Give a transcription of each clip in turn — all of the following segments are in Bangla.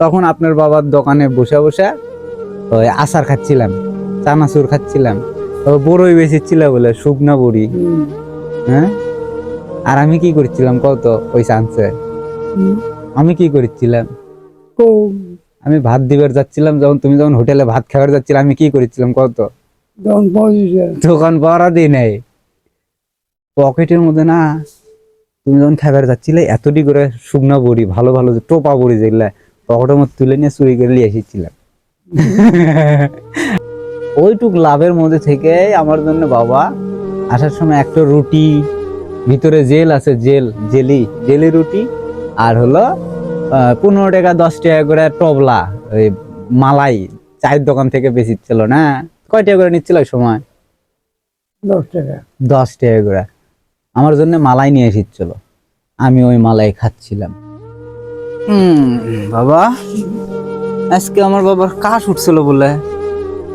তখন আপনার বাবার দোকানে বসে বসে ওই আচার খাচ্ছিলাম চানাচুর খাচ্ছিলাম বড়ই বেশিচ্ছিল বলে শুকনা বড়ি। হ্যাঁ? আর আমি কি করছিলাম কত ওই চান্সে আমি কি করছিলাম? আমি ভাত দিবার যাচ্ছিলাম যখন তুমি যখন হোটেলে ভাত খাবার যাচ্ছিলে আমি কি করেছিলাম কত দোকান পাওয়ারা দিই নাই। পকেটের মধ্যে না তুমি যখন খাবার যাচ্ছিলে এতটি করে শুকনা বড়ি ভালো ভালো টোপা বড়ি যেগুলা পকেটের মধ্যে তুলে নিয়ে চুরি করে নিয়ে এসেছিলাম। ওইটুক লাভের মধ্যে থেকে আমার জন্য বাবা আসার সময় একটা রুটি ভিতরে জেল আছে জেল জেলি জেলি রুটি আর হলো পনেরো টাকা দশ টাকা করে টবলা ওই মালাই চায়ের দোকান থেকে বেশি ছিল না? কয় টাকা করে নিচ্ছিল ওই সময়? দশ টাকা। দশ টাকা করে। আমার জন্য মালাই নিয়ে এসেছিল। আমি ওই মালাই খাচ্ছিলাম। হুম বাবা। আজকে আমার বাবার কাশ উঠছিল বলে।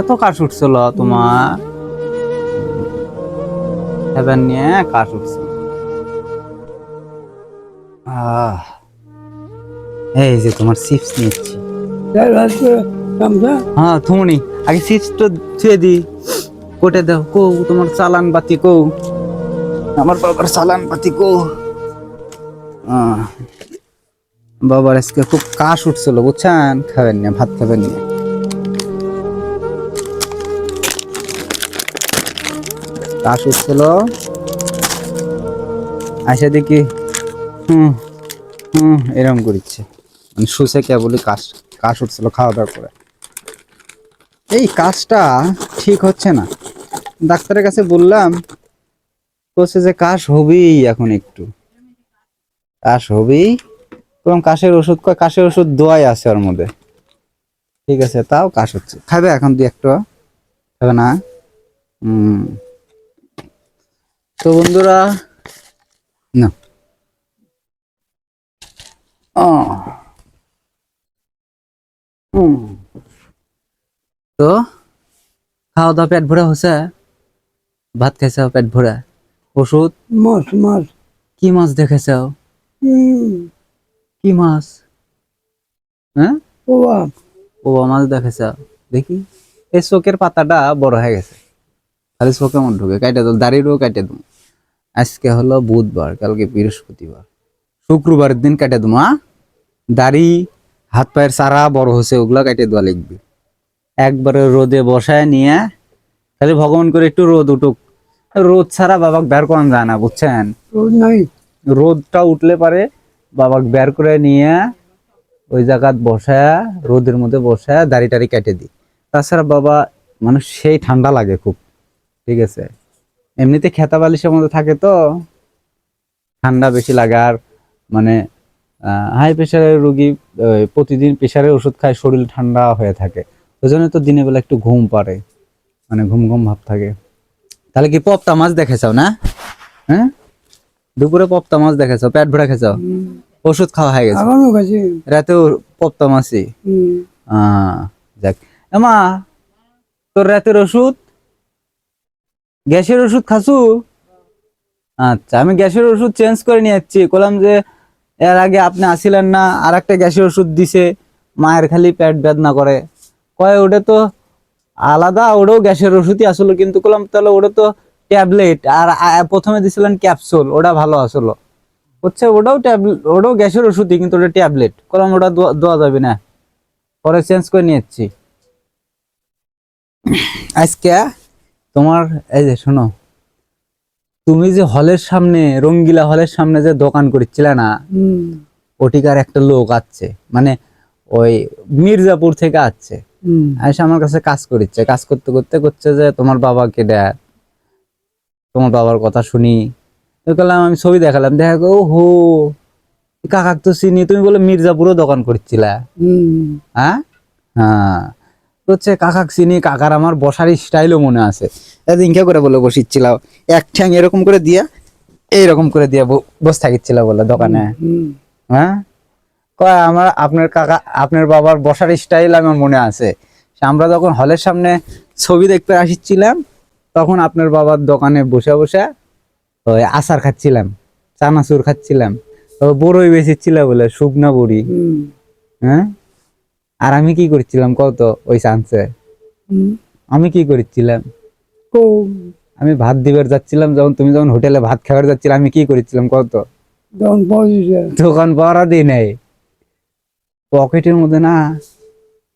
এত কাশ উঠছিল তোমার। হেবেন নিয়ে কাশ উঠছিল এই যে তোমার চিপস নিচ্ছি। হ্যাঁ থুমনি আগে চিপস তো ছুঁয়ে দি কোটে দাও কো তোমার চালান বাতি কো? আমার বাবার চালান বাতি কো? আহ, বাবার আজকে খুব কাশ উঠছিল, বুঝছেন? খাবেন না, ভাত খাবেন না। কাশ উঠছিল। আসে দেখি, হুম হুম এরকম করিচ্ছে। মানে শুষে কে বলি কাশ কাশ উঠছিল খাওয়া দাওয়া করে। এই কাজটা ঠিক হচ্ছে না। ডাক্তারের কাছে বললাম, বলছে যে কাশ হবেই এখন একটু। কাশ হবেই এবং কাশের ওষুধ কয় কাশের ওষুধ দোয়াই আছে ওর মধ্যে। ঠিক আছে তাও কাশ হচ্ছে। খাবে এখন দুই একটা খাবে না? তো বন্ধুরা না। তো খাওয়া দাওয়া পেট ভরা হচ্ছে ভাত খাইছ পেট ভরা? ওষুধ? মাছ মাছ। কি মাছ দেখেছ কি মাছ? হ্যাঁ? বাবা ও মাছ দেখেছ দেখি। এই চোখের পাতাটা বড় হয়ে গেছে। খালি চোখে মন ঢুকে। কাটে দাও দাড়িরও কাটে দেবো আজকে হলো বুধবার কালকে বৃহস্পতিবার। শুক্রবারের দিন কাটে দেবো হ্যাঁ দাড়ি হাত পায়ের সারা বড় হয়েছে ওগুলা কাটে দেওয়া লিখবি। একবারে রোদে বসায় নিয়ে খালি ভগবান করে একটু রোদ উঠুক। রোদ ছাড়া বাবাকে বের করানো যায় না বুঝছেন? রোদ নাই। রোদটা উঠলে পারে বাবাকে বের করে নিয়ে ওই জায়গাত বসায় রোদের মধ্যে বসায় দাড়ি টাড়ি কেটে দিই। তাছাড়া বাবা মানে সেই ঠান্ডা লাগে খুব, ঠিক আছে? এমনিতে খেতা বালিশের মধ্যে থাকে তো, ঠান্ডা বেশি লাগে আর মানে হাই প্রেশারের রুগী প্রতিদিন প্রেশারের ওষুধ খায়, শরীর ঠান্ডা হয়ে থাকে। ওই জন্য তো দিনের বেলা একটু ঘুম পারে মানে ঘুম ঘুম ভাব থাকে। তাহলে কি পপতা মাছ দেখেছাও না? হ্যাঁ? দুপুরে পপতা মাছ দেখেছ? পেট ভরে খেছো ওষুধ খাওয়া হয়ে গেছে? রাতেও পপতা মাছই? যাক। এমা তোর রাতের ওষুধ? গ্যাসের ওষুধ খাসু? আচ্ছা আমি গ্যাসের ওষুধ চেঞ্জ করে নিয়ে যাচ্ছি। বললাম যে এর আগে আপনি আসিলেন না আর একটা গ্যাসের ওষুধ দিছে। মায়ের খালি পেট বেদনা করে। কয় ওটা তো আলাদা ওটাও গ্যাসের ওষুধই আসলো কিন্তু বললাম তাহলে ওটা তো ট্যাবলেট আর প্রথমে দিছিলেন ক্যাপসুল ওটা ভালো আসলো। হচ্ছে ওটাও ট্যাবলেট ওটাও গ্যাসের ওষুধই কিন্তু ওটা ট্যাবলেট। কলম ওটা দেওয়া যাবে না। পরে চেঞ্জ করে নিয়েছি। আজকে তোমার এই যে শোনো তুমি যে হলের সামনে রঙ্গিলা হলের সামনে যে দোকান করছিলে না ওটিকার একটা লোক আছে মানে ওই মির্জাপুর থেকে এসে আমার কাছে কাজ করিচ্ছে কাজ করতে করতে করছে যে তোমার বাবাকে দেয়। তোমার বাবার কথা শুনি। বললাম আমি ছবি দেখালাম। দেখা ও হো কাকাক তো চিনি। তুমি বলে মির্জাপুরও দোকান করছিলা। হ্যাঁ? হ্যাঁ। তো হচ্ছে কাকাক চিনি কাকার আমার বসার স্টাইলও মনে আছে। এদিনকে করে বলে বসিচ্ছিল এক ঠ্যাং এরকম করে দিয়া এইরকম করে দিয়া বসে থাকিচ্ছিল বলে দোকানে। হ্যাঁ? কয় আমার আপনার কাকা আপনার বাবার বসার স্টাইল আমার মনে আছে। আমরা যখন হলের সামনে ছবি দেখতে আসছিলাম তখন আপনার বাবার দোকানে বসে বসে ওই আচার খাচ্ছিলাম চানাচুর খাচ্ছিলাম বড়ই বেশিচ্ছিল বলে শুকনা বড়ি। হ্যাঁ? আর আমি কি করছিলাম কত ওই চান্সে আমি কি করছিলাম? আমি ভাত দিবার যাচ্ছিলাম যখন তুমি যখন হোটেলে ভাত খাবার যাচ্ছিলে আমি কি করেছিলাম কত দোকান পাওয়ারা দিই নাই। পকেটের মধ্যে না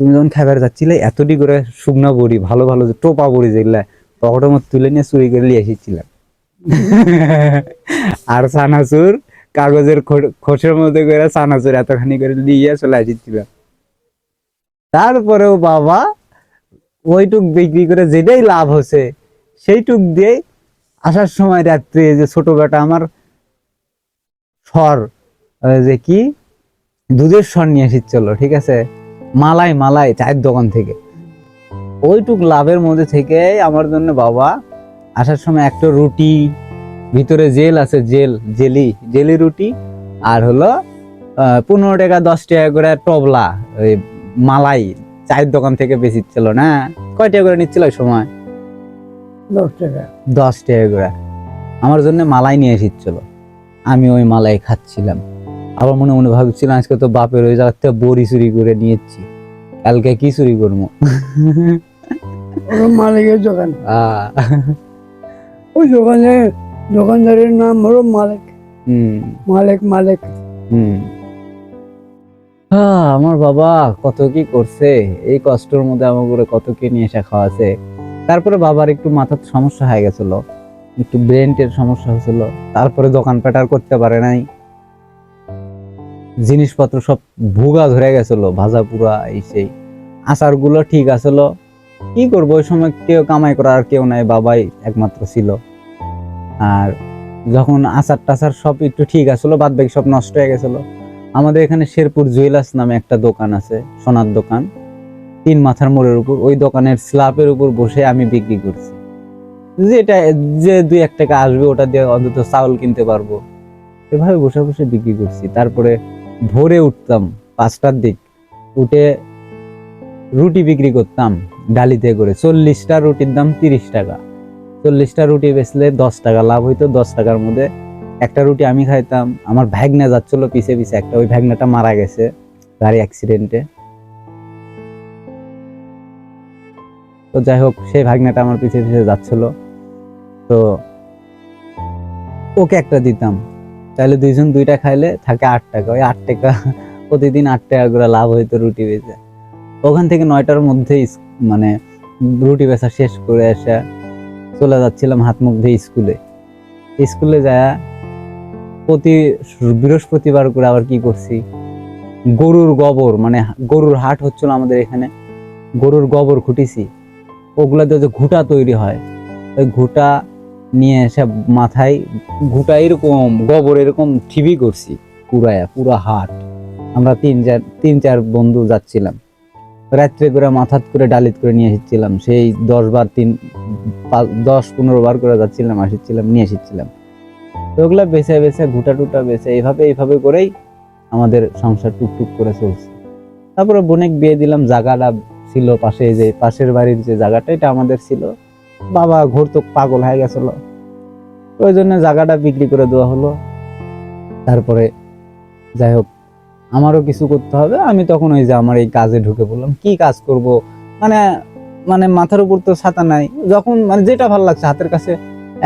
তুমি যখন খাবার যাচ্ছিলে এতটি করে শুকনো বড়ি ভালো ভালো টোপা বড়ি যেগুলা পকেটের মধ্যে তুলে নিয়ে চুরি করে নিয়ে এসেছিলাম। আর সানাচুর কাগজের খোসের মধ্যে করে সানাচুর এতখানি করে নিয়ে চলে এসেছিলাম তারপরেও বাবা ওইটুক বিক্রি করে যেটাই লাভ হচ্ছে, সেইটুক দিয়ে আসার সময় রাত্রে যে ছোট বেটা আমার সর যে কি দুধের সর নিয়ে এসেছিল, ঠিক আছে? মালাই মালাই চায়ের দোকান থেকে। ওইটুক লাভের মধ্যে থেকে আমার জন্য বাবা আসার সময় একটা রুটি ভিতরে জেল আছে জেল জেলি জেলি রুটি আর হলো পনেরো টাকা দশ টাকা করে টবলা ওই মালাই চায়ের দোকান থেকে বেশি ছিল না? কয় টাকা করে নিচ্ছিল ওই সময়? দশ টাকা। দশ টাকা করে। আমার জন্য মালাই নিয়ে এসেছিল। আমি ওই মালাই খাচ্ছিলাম। আবার মনে মনে ভাবছিলাম আজকে তো বাপের ওই জায়গা থেকে বড়ি চুরি করে নিয়েছি। কালকে কি চুরি করব? মালিকের দোকান। ওই দোকানে দোকানদারের নাম হলো মালিক। মালিক মালিক। আমার বাবা কত কি করছে এই কষ্টের মধ্যে আমার করে কত কি নিয়ে এসে খাওয়াছে। তারপরে বাবার একটু মাথার সমস্যা হয়ে গেছিল একটু ব্রেনটের সমস্যা হয়েছিল তারপরে দোকান পাটার করতে পারে নাই। জিনিসপত্র সব ভুগা ধরে গেছিল ভাজা পুরা এই সেই। আচারগুলো ঠিক আছিল কি করব? ওই সময় কেউ কামাই করার আর কেউ নাই, বাবাই একমাত্র ছিল। আর যখন আচার টাচার সব একটু ঠিক আসলো বাদ বাকি সব নষ্ট হয়ে গেছিল। আমাদের এখানে শেরপুর জুয়েলার্স নামে একটা দোকান আছে, সোনার দোকান। তিন মাথার মোড়ের উপর। ওই দোকানের স্ল্যাবের উপর বসে আমি বিক্রি করছি। যেটা, যে দুই এক টাকা আসবে, ওটা দিয়ে অন্তত চাউল কিনতে পারব। এভাবে বসে বসে বিক্রি করছি। তারপরে ভোরে উঠতাম পাঁচটার দিক। উঠে রুটি বিক্রি করতাম ডালিতে করে। চল্লিশটা রুটির দাম তিরিশ টাকা। চল্লিশটা রুটি বেচলে দশ টাকা লাভ হইতো, দশ টাকার মধ্যে একটা রুটি আমি খাইতাম, আমার ভ্যাগনা যাচ্ছিল পিছে পিছে, একটা ওই ভ্যাগনাটা মারা গেছে গাড়ি অ্যাক্সিডেন্টে তো যাই হোক, সেই ভাগনাটা আমার পিছে পিছে যাচ্ছিল। তো ওকে একটা দিতাম, তাহলে দুইজন দুইটা খাইলে থাকে আট টাকা। ওই আট টাকা প্রতিদিন আট টাকা করে লাভ হইতো রুটি বেচে। ওখান থেকে নয়টার মধ্যে মানে রুটি বেচা শেষ করে এসে চলে যাচ্ছিলাম হাত মুখ ধুয়ে স্কুলে। স্কুলে যায় প্রতি বৃহস্পতিবার করে আবার কি করছি? গরুর গোবর মানে গরুর হাট হচ্ছিল আমাদের এখানে। গরুর গোবর খুঁটিছি। ওগুলাতে যে ঘুটা তৈরি হয় ওই ঘুটা নিয়ে এসে মাথায় ঘুটা এরকম গোবর এরকম ঠিবি করছি পুরায়া পুরা হাট। আমরা তিন চার তিন চার বন্ধু যাচ্ছিলাম। রাত্রে করে মাথাত করে ডালিত করে নিয়ে এসেছিলাম। সেই দশ বার তিন দশ পনেরো বার করে যাচ্ছিলাম, আসছিলাম, নিয়ে এসেছিলাম। তো ওগুলা বেছে বেছে, ঘুটা টুটা বেছে, এইভাবে এইভাবে করেই আমাদের সংসার টুকটুক করে চলছে। তারপরে বোনেক বিয়ে দিলাম, জায়গাটা ছিল পাশে যে, পাশের বাড়ির যে জায়গাটা, এটা আমাদের ছিল। বাবা ঘোর তো পাগল হয়ে গেছিল। ওই জন্য জায়গাটা বিক্রি করে দেওয়া হলো। তারপরে যাই হোক আমারও কিছু করতে হবে। আমি তখন ওই যে আমার এই কাজে ঢুকে পড়লাম। কি কাজ করব? মানে মানে মাথার উপর তো ছাতা নাই। যখন মানে যেটা ভালো লাগছে, হাতের কাছে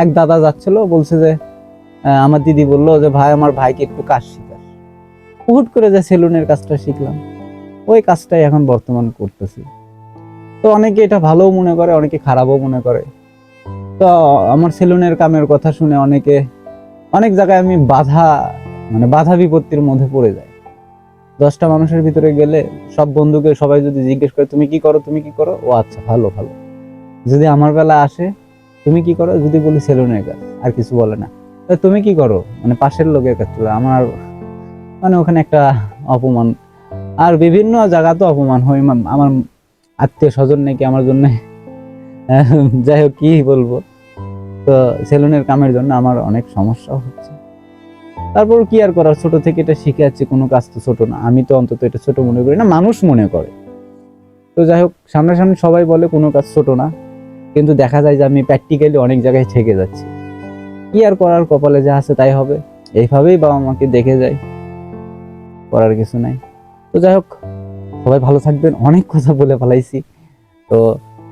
এক দাদা যাচ্ছিল, বলছে যে আমার দিদি বলল যে, ভাই, আমার ভাইকে একটু কাজ শিখাস। হুট করে যে সেলুনের কাজটা শিখলাম। ওই কাজটাই এখন বর্তমান করতেছি। তো অনেকে এটা ভালোও মনে করে, অনেকে খারাপও মনে করে। তো আমার সেলুনের কামের কথা শুনে অনেকে, অনেক জায়গায় আমি বাধা মানে বাধা বিপত্তির মধ্যে পড়ে যাই। দশটা মানুষের ভিতরে গেলে সব বন্ধুকে সবাই যদি জিজ্ঞেস করে, তুমি কি করো? তুমি কি করো? ও আচ্ছা ভালো ভালো। যদি আমার বেলা আসে, তুমি কি করো? যদি বলি, সেলুনের কাজ আর কিছু বলে না। তুমি কি করো? মানে পাশের লোকের থেকে। আমার মানে ওখানে একটা অপমান। আর বিভিন্ন জায়গাতে অপমান হয়। আমার আত্মীয় স্বজন নাকি আমার জন্য যাই হোক, কি বলব। তো সেলুনের কামের জন্য আমার অনেক সমস্যা হচ্ছে। তারপর কি আর করার? ছোট থেকে এটা শিখে যাচ্ছি কোনো কাজ তো ছোট না। আমি তো অন্তত এটা ছোট মনে করি না, মানুষ মনে করে। তো যাই হোক, সামনাসামনি সবাই বলে কোনো কাজ ছোট না। কিন্তু দেখা যায় যে আমি প্র্যাকটিক্যালি অনেক জায়গায় থেকে যাচ্ছি। কি আর করার, কপালে যা আছে তাই হবে। এইভাবেই বাবা মাকে দেখে যায় করার কিছু নাই। তো যাই হোক, সবাই ভালো থাকবেন। অনেক কথা বলে ফেলাইছি। তো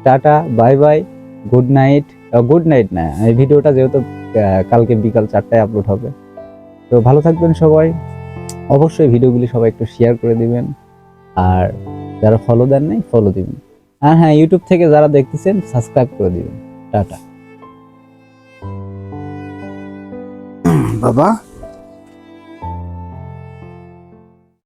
tata bye bye good night good night না, এই ভিডিওটা যেহেতু কালকে বিকাল চারটায় আপলোড হবে। তো ভালো থাকবেন সবাই। অবশ্যই ভিডিওগুলি সবাই একটু শেয়ার করে দিবেন। আর যারা ফলো দেন নাই ফলো দিবেন। আর হ্যাঁ ইউটিউব থেকে যারা দেখতেছেন সাবস্ক্রাইব করে দিবেন। টাটা। বাবা।